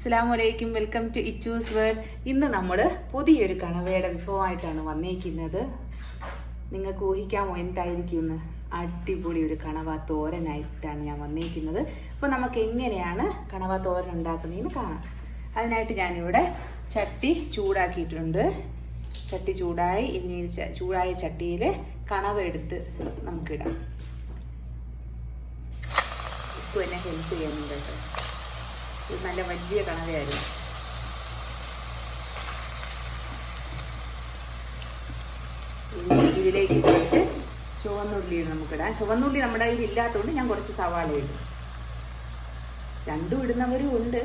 അസ്സലാമു അലൈക്കും welcome to Ichu's world ഇന്ന് നമ്മൾ പുതിയൊരു കണവയുടെ വിഭവമായിട്ടാണ് വന്നിരിക്കുന്നത് നിങ്ങൾക്ക് ഊഹിക്കാമോ എന്തായിരിക്കും അടിപൊളി ഒരു കണവ തോരനായിട്ടാണ് ഞാൻ വന്നിരിക്കുന്നത് അപ്പോൾ നമുക്ക് എങ്ങനെയാണ് കണവ തോരൻ ഉണ്ടാക്കുന്നതെന്ന് കാണാം. അതിനായിട്ട് ഞാനിവിടെ ചട്ടി ചൂടാക്കിയിട്ടുണ്ട്. ചട്ടി ചൂടായി ഇനി ചൂടായ ചട്ടിയിൽ കണവ എടുത്ത് നമുക്കിടാം. ഇപ്പോൾ എന്നെ ഹെൽപ്പ് ചെയ്യുന്നുണ്ട് കേട്ടോ. നല്ല വലിയ കണവയായിരുന്നു. ഇതിലേക്ക് കുറച്ച് ചുവന്നുള്ളി നമുക്കിടാം. ചുവന്നുള്ളി നമ്മുടെ കയ്യിൽ ഇല്ലാത്തതുകൊണ്ട് ഞാൻ കുറച്ച് സവാള ഇടും. രണ്ടും ഇടുന്നവരും ഉണ്ട്.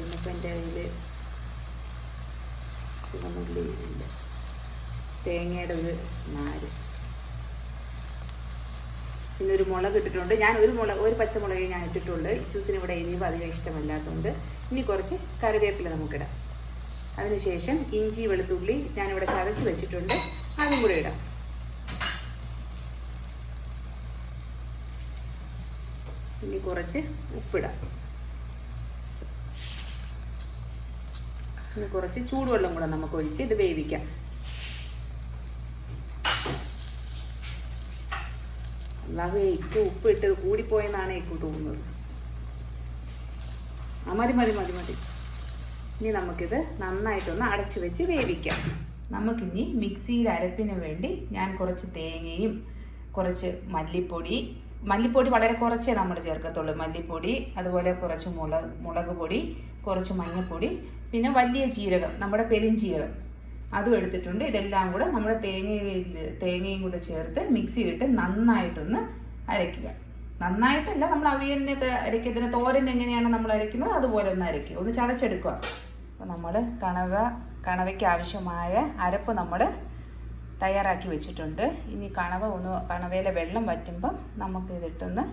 ഇന്നിപ്പോൾ എന്റെ കയ്യിൽ ചുവന്നുള്ളി ഉണ്ട്. തേങ്ങയുടെ ഒരു നാര്. പിന്നെ ഒരു മുളക് ഇട്ടിട്ടുണ്ട്. ഞാൻ ഒരു മുളക് ഒരു പച്ചമുളകേ ഞാൻ ഇട്ടിട്ടുണ്ട് ഇച്ചൂസിന് ഇവിടെ എരിവ് അധികം ഇഷ്ടമല്ലാത്തതുകൊണ്ട് ഇനി കുറച്ച് കറിവേപ്പില നമുക്കിടാം. അതിനുശേഷം ഇഞ്ചി വെളുത്തുള്ളി ഞാനിവിടെ ചതച്ച് വെച്ചിട്ടുണ്ട്. അതും കൂടെ ഇടാം. ഇനി കുറച്ച് ഉപ്പിടാം. ഇനി കുറച്ച് ചൂടുവെള്ളം കൂടെ നമുക്ക് ഒഴിച്ച് ഇത് വേവിക്കാം. അല്ലാതെ ഇക്ക് ഉപ്പ് ഇട്ട് കൂടിപ്പോയെന്നാണ് എനിക്ക് തോന്നുന്നത്. ആ മതി മതി മതി മതി. ഇനി നമുക്കിത് നന്നായിട്ടൊന്ന് അടച്ചു വെച്ച് വേവിക്കാം. നമുക്കിനി മിക്സിയിൽ അരപ്പിന് വേണ്ടി ഞാൻ കുറച്ച് തേങ്ങയും കുറച്ച് മല്ലിപ്പൊടി മല്ലിപ്പൊടി വളരെ കുറച്ചേ നമ്മൾ ചേർക്കത്തുള്ളൂ. മല്ലിപ്പൊടി അതുപോലെ കുറച്ച് മുളക് മുളക് പൊടി കുറച്ച് മഞ്ഞൾപ്പൊടി പിന്നെ വലിയ ജീരകം നമ്മുടെ പെരിഞ്ചീരകം. അതും എടുത്തിട്ടുണ്ട്. ഇതെല്ലാം കൂടെ നമ്മുടെ തേങ്ങയിൽ തേങ്ങയും കൂടെ ചേർത്ത് മിക്സിയിലിട്ട് നന്നായിട്ടൊന്ന് അരയ്ക്കുക. നന്നായിട്ടല്ല നമ്മൾ അവിയലിനൊക്കെ അരയ്ക്കത്തിന് തോരൻ എങ്ങനെയാണ് നമ്മൾ അരയ്ക്കുന്നത് അതുപോലെ ഒന്ന് അരയ്ക്കുക. ഒന്ന് ചതച്ചെടുക്കുക. അപ്പോൾ നമ്മൾ കണവ കണവയ്ക്ക് ആവശ്യമായ അരപ്പ് നമ്മൾ തയ്യാറാക്കി വെച്ചിട്ടുണ്ട്. ഇനി കണവ ഒന്ന് കണവയിലെ വെള്ളം വറ്റുമ്പം നമുക്ക് ഇതിട്ടൊന്ന്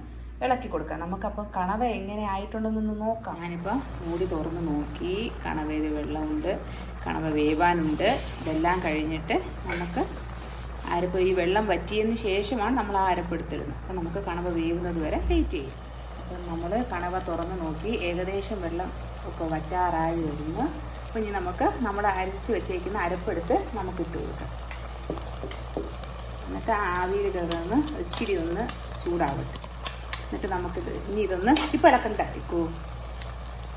ഇളക്കി കൊടുക്കാം. നമുക്ക് അപ്പൊ കണവ എങ്ങനെ ആയിട്ടുണ്ടെന്നൊന്ന് നോക്കാം. ഞാനിപ്പോൾ മൂടി തുറന്ന് നോക്കി. കണവയിൽ വെള്ളമുണ്ട്. കണവ വേവാനുണ്ട്. ഇതെല്ലാം കഴിഞ്ഞിട്ട് നമുക്ക് അരപ്പ് ഈ വെള്ളം വറ്റിയതിന് ശേഷമാണ് നമ്മൾ ആ അരപ്പ് എടുത്തിടുന്നത് അപ്പം നമുക്ക് കണവ വേവുന്നത് വരെ വെയിറ്റ് ചെയ്യും. അപ്പം നമ്മൾ കണവ തുറന്ന് നോക്കി. ഏകദേശം വെള്ളം ഒക്കെ വറ്റാറായി വരുന്നു. അപ്പം ഇനി നമുക്ക് നമ്മൾ അരച്ച് വെച്ചേക്കുന്ന അരപ്പെടുത്ത് നമുക്ക് ഇട്ട് കൊടുക്കാം. എന്നിട്ട് ആവിയിൽ കിടന്ന് ഇച്ചിരി ഒന്ന് ചൂടാവട്ടെ. എന്നിട്ട് നമുക്കിത് ഇനി ഇതൊന്ന് ഇപ്പം ഇളക്കണ്ട ഇക്കൂ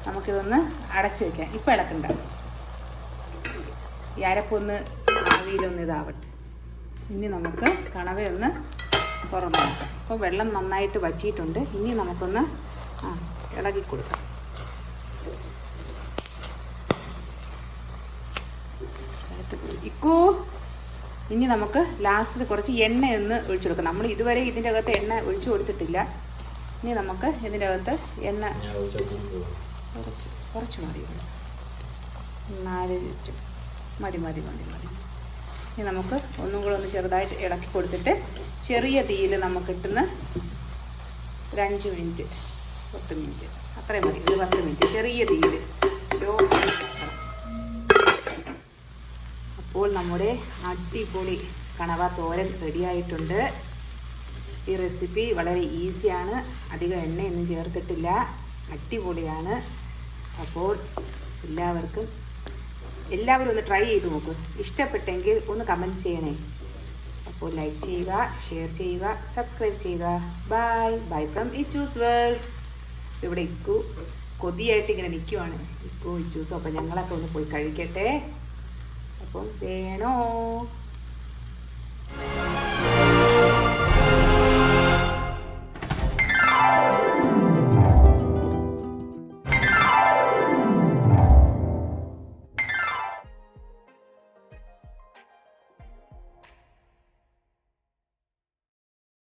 നമുക്കിതൊന്ന് അടച്ച് വെക്കാം. ഇപ്പം ഇളക്കണ്ട ഈ അരപ്പൊന്ന് ആവിയിലൊന്ന് ഇതാവട്ടെ. ഇനി നമുക്ക് കണവയൊന്ന് തുറന്ന് നോക്കാം അപ്പോൾ വെള്ളം നന്നായിട്ട് വറ്റിയിട്ടുണ്ട്. ഇനി നമുക്കൊന്ന് ആ ഇളകി കൊടുക്കാം. ഇക്കൂ. ഇനി നമുക്ക് ലാസ്റ്റിൽ കുറച്ച് എണ്ണയൊന്ന് ഒഴിച്ചു കൊടുക്കാം. നമ്മൾ ഇതുവരെ ഇതിന്റെ അകത്ത് എണ്ണ ഒഴിച്ചു കൊടുത്തിട്ടില്ല. ഇനി നമുക്ക് ഇതിന്റെ അകത്ത് എണ്ണ കുറച്ച് കുറച്ച് മതി നാല് ലിറ്റർ മതി മതി മതി മതി. ഇനി നമുക്ക് ഒന്നും കൂടെ ഒന്ന് ചെറുതായിട്ട് ഇളക്കി കൊടുത്തിട്ട് ചെറിയ തീയിൽ നമുക്ക് ഇട്ടുന്ന ഒരു അഞ്ച് മിനിറ്റ് പത്ത് മിനിറ്റ് അത്രയും മതി. ഒരു പത്ത് മിനിറ്റ്. ചെറിയ തീയിൽ. ലോ അപ്പോൾ നമ്മുടെ അടിപൊളി കണവ തോരൻ റെഡിയായിട്ടുണ്ട് ഈ റെസിപ്പി വളരെ ഈസിയാണ് അധികം എണ്ണയൊന്നും ചേർത്തിട്ടില്ല. അടിപൊളിയാണ്. അപ്പോൾ എല്ലാവർക്കും എല്ലാവരും ഒന്ന് ട്രൈ ചെയ്ത് നോക്ക്. ഇഷ്ടപ്പെട്ടെങ്കിൽ ഒന്ന് കമന്റ് ചെയ്യണേ. അപ്പോൾ ലൈക്ക് ചെയ്യുക ഷെയർ ചെയ്യുക സബ്സ്ക്രൈബ് ചെയ്യുക. Bye bye from Ichu's world ഇവിടെ ഇക്കു കൊതിയായിട്ട് ഇങ്ങനെ നിൽക്കുവാണ് ഇക്കു ഇച്ചൂസും അപ്പോൾ ഞങ്ങളൊക്കെ ഒന്ന് പോയി കഴിക്കട്ടെ. അപ്പം വേണോ?